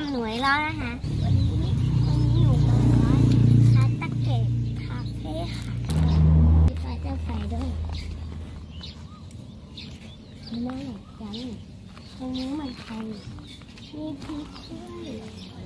มหน่วยแล้วนะคะวันนี้วันนี้อยู่กับร้านคาตะเกะคาเฟ่ค่ะมีไฟจไฟด้วยไม่ได้ยังตรงนี้เหมือนใครมีพริกด้วย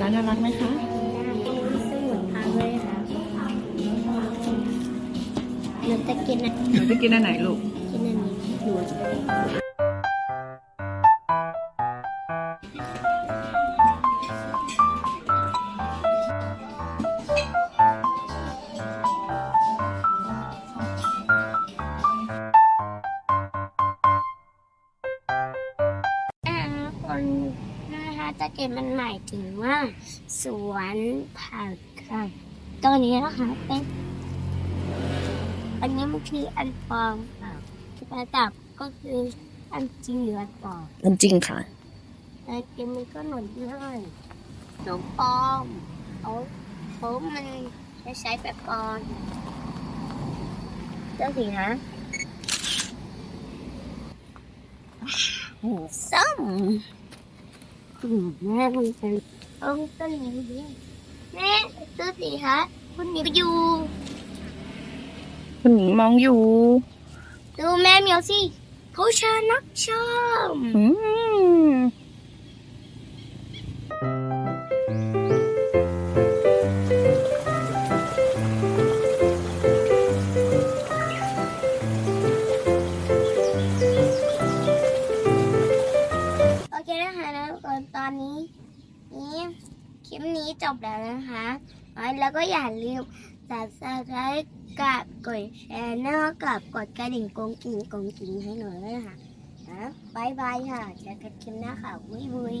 ร้านน่ารักไหมคะสมุนไพรเลยค่ะหนูจะกินอะหนูจะกินอันไหนลูก กินอันนี้หนูอ นะคะจะเก็บมันหมายถึงว่า สวนผักค่ะตอนนี้นะคะเป็นอันนี้มันคืออันปลอมค่ะที่ประดับก็คืออันจริงหรืออันปลอมน้ำจริงค่ะแต่เกมมันก็หนุนด้วยหนมปลอมเขาเขามันจะใช้แบบปลอมเจ้าสิฮะส้ม อืมแม่คุณเป็นเอ้ต้นนี้ดิแม่ดูสิคะคุณหมีไปอยู่คุณหมีมองอยู่ ดูแม่เหมียวสิเขาชานักชมอืม อนนี้นี้คลิปนี้จบแล้วนะคะแล้วก็อย่าลืม subscribe กับกดแชร์แล้วก็กับกดกระดิ่งกงกิ่งกงกิ่งให้หน่อยด้วยค่ะนะบายบายค่ะเจอกันคลิปหน้าค่ะวุ้ยวุ้ย